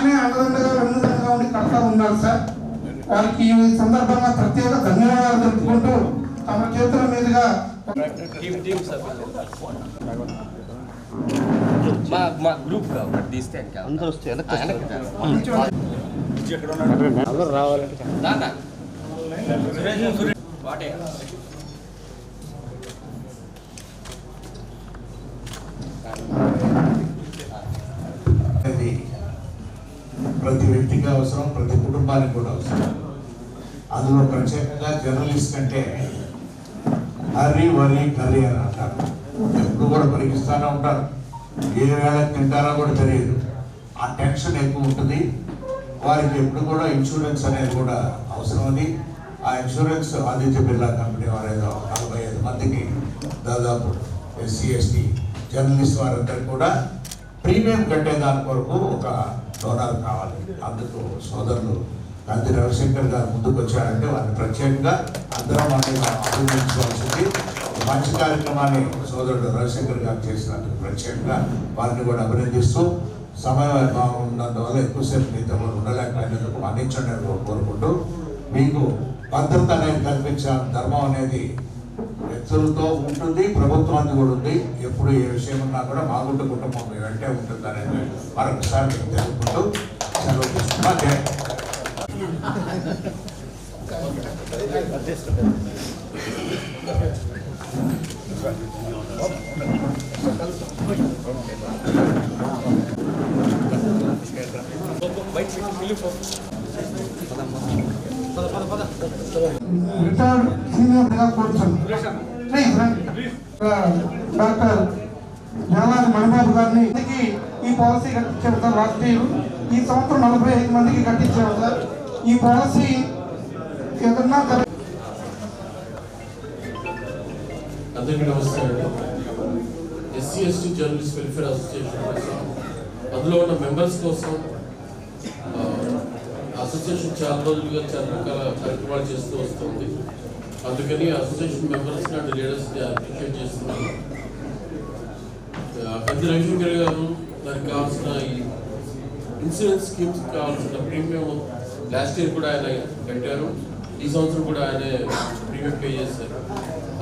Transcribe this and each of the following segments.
ఆయనే అండదండగా వెన్నుదండగా ఉండి కడతా ఉన్నారు సార్ వారికి ఈ సందర్భంగా ప్రత్యేక ధన్యవాదాలు తెలుపుకుంటూ తమ చేతుల మీదుగా మా మా గ్రూప్ తీస్తే. అందరూ వస్తే వెనక్కి రావాలంటే. వాటే. అది ప్రతి వ్యక్తికి అవసరం ప్రతి కుటుంబానికి కూడా అవసరం. అందులో ప్రత్యేకంగా జర్నలిస్ట్ అంటే హరి వరి కర్రీ అని అంటారు. ఎప్పుడు కూడా పరిగిస్తూనే ఉంటారు. ఏ వేళ తింటారో కూడా తెలియదు. ఆ టెన్షన్ ఎక్కువ ఉంటుంది. వారికి ఎప్పుడు కూడా ఇన్సూరెన్స్ అనేది కూడా అవసరం అది ఆ ఇన్సూరెన్స్ ఆదిత్య బిర్లా కంపెనీ వారు ఏదో నలభై ఐదు మందికి దాదాపు ఎస్సీ ఎస్టీ జర్నలిస్ట్ వారందరికీ కూడా ప్రీమియం కట్టే దాని కొరకు ఒక సోదాలు కావాలి. అందుకు సోదరులు గాంధీ రవిశంకర్ గారు ముందుకు వచ్చారంటే వారిని ప్రత్యేకంగా అందరం అనేది అభినందించవలసింది. మంచి కార్యక్రమాన్ని సోదరుడు రవిశంకర్ గారు చేసినందుకు ప్రత్యేకంగా వారిని కూడా అభినందిస్తూ సమయం బాగున్నందువల్ల ఎక్కువసేపు మీతో ఉండలేకపోయినందుకు మన్నించండి కోరుకుంటూ మీకు భద్రత అనేది కల్పించాలి. ధర్మం అనేది వ్యక్తులతో ఉంటుంది ప్రభుత్వానికి కూడా ఉంది. ఎప్పుడు ఏ విషయం ఉన్నా కూడా మా గుంట కుటుంబం మీ వెంటే ఉంటుంది అనేది మరొకసారి మీకు తెలుపుకుంటూ సెలవు తీసుకున్నా రిటైర్డ్ సీనియర్ మెగా కోర్చన్ ప్లీజ్ రండి. ఆ, డాక్టర్ జ్ఞానాది మణిబాబు గారిని ఈ పాలసీ కట్టించారు సార్ లాస్ట్ ఈ సంవత్సరం నలభై ఐదు మందికి కట్టించారు. సార్ ఈ పాలసీ ఏదన్నా జరగ- అందరికీ నమస్కారం SC ST journalist welfare association కోసం అందులో ఉన్న మెంబర్స్ కోసం అసోసియేషన్ చాలా రోజులుగా చాలా రకాల కార్యక్రమాలు చేస్తూ వస్తుంది. అందుకని association members and leaders appreciate చేస్తున్నాను. పెద్ద రవిశంకర్ గారు దానికి కావాల్సిన ఈ ఇన్సూరెన్స్ స్కీమ్స్ కావాల్సిన ప్రీమియం లాస్ట్ ఇయర్ కూడా ఆయన కట్టారు. ఈ సంవత్సరం కూడా ఆయన ప్రీమియం పే చేశారు.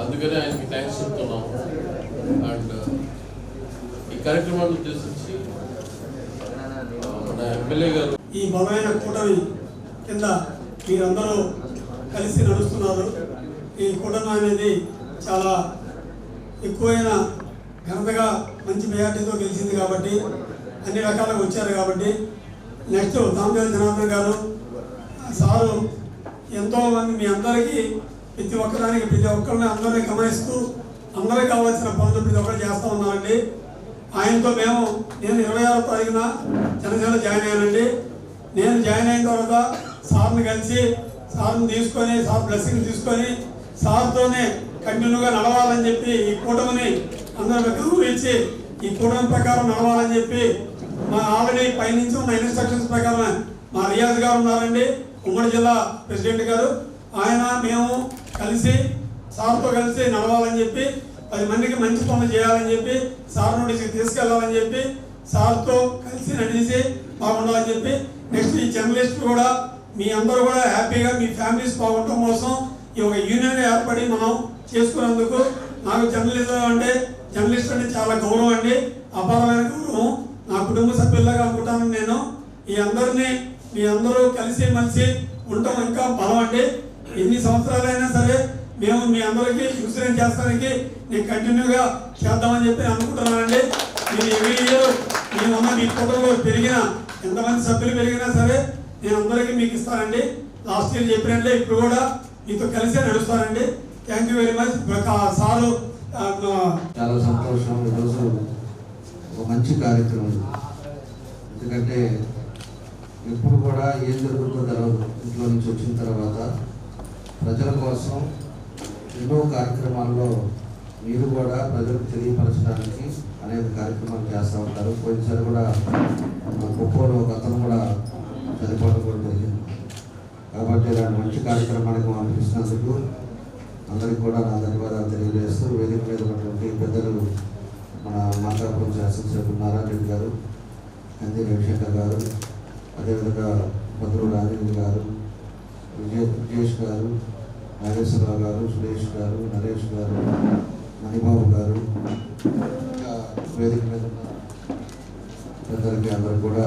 అందుకనే ఆయనకి థ్యాంక్స్ చెప్తున్నాం అండ్ ఈ కార్యక్రమాన్ని ఉద్దేశించి మన ఎమ్మెల్యే గారు ఈ బలమైన కూటమి కింద మీరందరూ కలిసి నడుస్తున్నారు. ఈ కూటమి అనేది చాలా ఎక్కువైన ఘనతగా మంచి మెజార్టీతో గెలిచింది కాబట్టి అన్ని రకాలుగా వచ్చారు కాబట్టి నెక్స్ట్ దామదేవి జనార్దన్ గారు సారు ఎంతోమంది మీ అందరికీ ప్రతి ఒక్కదానికి ప్రతి ఒక్కరిని అందరినీ గమనిస్తూ అందరికీ కావాల్సిన పనులు ప్రతి ఒక్కరు చేస్తూ ఉన్నామండి ఆయనతో మేము నేను ఇరవై ఆరో తారీఖున జనసేన జాయిన్ అయ్యానండి. నేను జాయిన్ అయిన తర్వాత సార్ని కలిసి సార్ని తీసుకొని సార్ బ్లెస్సింగ్ తీసుకొని సార్తోనే కంటిన్యూగా నడవాలని చెప్పి ఈ కూటమిని అందరూ గౌరవించి ఈ కూటమి ప్రకారం నడవాలని చెప్పి మా ఆల్రెడీ పైనుంచి ఉన్న ఇన్స్ట్రక్షన్స్ ప్రకారం మా రియాజ్ గారు ఉన్నారండి ఉమ్మడి జిల్లా ప్రెసిడెంట్ గారు. ఆయన మేము కలిసి సార్తో కలిసి నడవాలని చెప్పి పది మందికి మంచి పనులు చేయాలని చెప్పి సార్ నోటీస్కి తీసుకెళ్ళాలని చెప్పి సార్తో కలిసి నడిచి బాగుండాలని చెప్పి నెక్స్ట్ ఈ జర్నలిస్ట్ కూడా మీ అందరూ కూడా హ్యాపీగా మీ ఫ్యామిలీస్ బాగుండటం కోసం ఈ ఒక యూనియన్ ఏర్పడి మనం చేసుకున్నందుకు నాకు జర్నలిజం అంటే జర్నలిస్ట్ అంటే చాలా గౌరవం అండి. అపారమైన గౌరవం. నా కుటుంబ సభ్యుల్లాగా అనుకుంటాను నేను. ఈ అందరినీ మీ అందరూ కలిసి మలిసి ఉండటం ఇంకా బలం అండి. ఎన్ని సంవత్సరాలైనా సరే మేము మీ అందరికీ ఇన్సూరెన్స్ చేస్తానికి నేను కంటిన్యూగా చేద్దామని చెప్పి అనుకుంటున్నానండి నేను ఎవ్రీ ఇయర్ మేమున్న మీ కుటుంబంలో పెరిగిన ఎంతమంది సభ్యులు పెరిగినా సరే నేను అందరికీ మీకు ఇస్తానండి. లాస్ట్ ఇయర్ చెప్పినట్లే ఇప్పుడు కూడా మీతో కలిసే నడుస్తానండి. Thank you very much sir చాలా సంతోషం ఈరోజు. ఒక మంచి కార్యక్రమం. ఎందుకంటే ఎప్పుడు కూడా ఏం జరుగుతుందో తెలవదు. ఇంట్లో నుంచి వచ్చిన తర్వాత ప్రజల కోసం ఎన్నో కార్యక్రమాల్లో మీరు కూడా ప్రజలకు తెలియపరచడానికి అనేక కార్యక్రమాలు చేస్తూ ఉంటారు. పోయినసారి కూడా మా ఒక అతను కూడా చనిపోవడం కూడా జరిగింది. కాబట్టి ఇలాంటి మంచి కార్యక్రమానికి మనం పిలిచినందుకు అందరికీ కూడా నా ధన్యవాదాలు తెలియదు పెద్దలు మన మార్కాపురం శాసనసభ్యులు నారాయణ రెడ్డి గారు అంతే రవిశంకర్ గారు అదేవిధంగా భద్రుడు రాజేంద్ర గారు విజయ విజేష్ గారు నాగేశ్వరరావు గారు సురేష్ గారు నరేష్ గారు మణిబాబు గారు ఇంకా వేదిక మీద ఉన్న పెద్దలకి అందరూ కూడా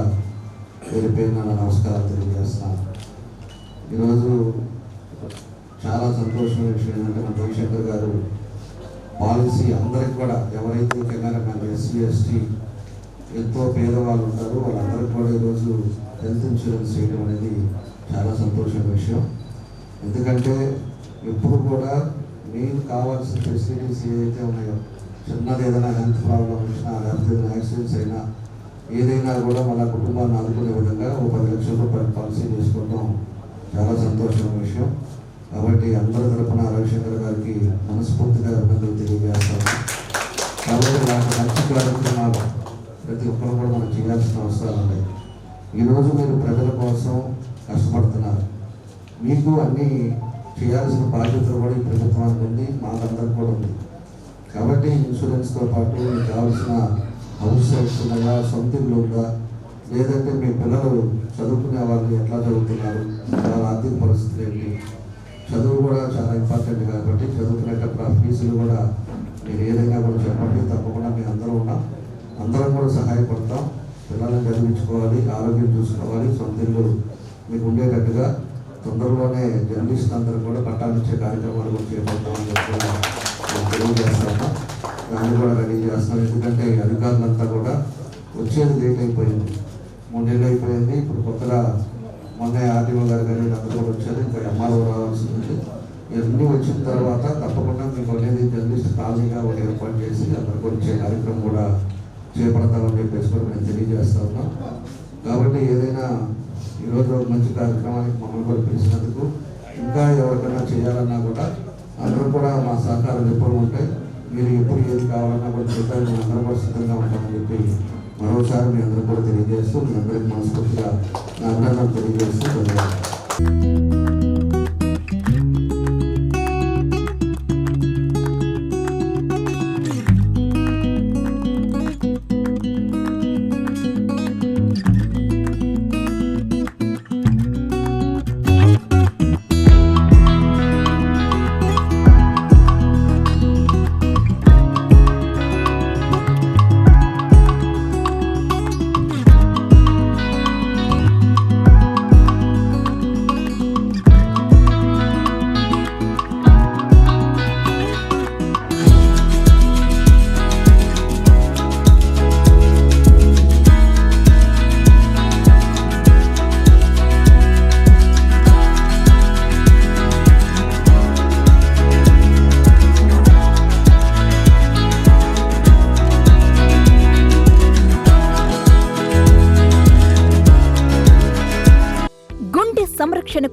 పేరు పేరున నమస్కారం తెలియజేస్తాను ఈరోజు చాలా సంతోషమైన విషయం ఏంటంటే మన రవిశంకర్ గారు పాలసీ అందరికి కూడా ఎవరైతే మన ఎస్సీ ఎస్టీ ఎంతో పేదవాళ్ళు ఉంటారో వాళ్ళందరికీ కూడా ఈరోజు హెల్త్ ఇన్సూరెన్స్ చేయడం అనేది చాలా సంతోషమైన విషయం. ఎందుకంటే ఎప్పుడు కూడా మెయిన్ కావాల్సిన ఫెసిలిటీస్ ఏదైతే ఉన్నాయో చిన్నది ఏదైనా హెల్త్ ప్రాబ్లం వచ్చినా లేకపోతే ఏదైనా యాక్సిడెంట్స్ అయినా ఏదైనా కూడా మన కుటుంబాన్ని ఆదుకునే విధంగా ఒక పది లక్షల రూపాయల పాలసీ చేసుకోవడం చాలా సంతోషమైన విషయం. కాబట్టి అందరి తరపున రవిశంకర్ గారికి మనస్ఫూర్తిగా అభినందనలు తెలియజేస్తాను కాబట్టి నాకు మంచి కార్యక్రమాలు ప్రతి ఒక్కరు కూడా మనం చేయాల్సిన అవసరాలు ఉన్నాయి. ఈరోజు మీరు ప్రజల కోసం కష్టపడుతున్నారు. మీకు అన్నీ చేయాల్సిన బాధ్యత కూడా ఈ ప్రభుత్వానికి ఉంది మాకందరికి కూడా ఉంది. కాబట్టి ఇన్సూరెన్స్తో పాటు మీకు కావాల్సిన హౌస్ సైట్స్ ఉన్నాయా సొంత ఇల్లు ఉందా లేదంటే మీ పిల్లలు చదువుకునే వాళ్ళు ఎట్లా చదువుతున్నారు వాళ్ళ ఆర్థిక పరిస్థితులు ఏంటి చదువు కూడా చాలా ఇంపార్టెంట్ కాబట్టి చదువుకునేటప్పుడు ఆ ఫీజులు కూడా మీరు ఏదైనా కూడా చెప్పండి తప్పకుండా మేము అందరం ఉన్నా. అందరం కూడా సహాయపడతాం. పిల్లల్ని చదివించుకోవాలి ఆరోగ్యం చూసుకోవాలి సొంత ఇల్లు మీకు ఉండేటట్టుగా తొందరలోనే జర్నలిస్ట్ అందరూ కూడా పట్టాలిచ్చే కార్యక్రమాలు కూడా చేపడతామని చెప్పి తెలియజేస్తాము దాన్ని కూడా రెడీ చేస్తాం ఎందుకంటే అధికారులంతా కూడా వచ్చేది లేట్ అయిపోయింది. మూడేళ్ళు అయిపోయింది. ఇప్పుడు కొత్తగా మొన్న ఆర్టీఓ గారు కానీ అందరూ కూడా వచ్చారు. ఇంకా ఎంఆర్ఓ రావాల్సి ఉంది. ఇవన్నీ వచ్చిన తర్వాత తప్పకుండా మీకు అనేది జర్నలిస్ట్ ఖాళీగా ఒకటి ఏర్పాటు చేసి అందరికి వచ్చే కార్యక్రమం కూడా చేపడతామని చెప్పేసి కూడా మేము తెలియజేస్తా ఉన్నాం. కాబట్టి ఏదైనా ఈరోజు మంచి కార్యక్రమానికి మమ్మల్ని కూడా పిలిచినందుకు ఇంకా ఎవరికైనా చేయాలన్నా కూడా అందరూ కూడా మా సహకారం ఎప్పుడు ఉంటాయి. మీరు ఎప్పుడు ఏది కావాలన్నా కూడా చెప్పారు మేము అందరం కూడా సిద్ధంగా ఉంటామని చెప్పి మరోసారి మీ అందరూ కూడా తెలియజేస్తూ మీ అందరికీ మనస్ఫూర్తిగా నా అభినందనలు తెలియజేస్తూ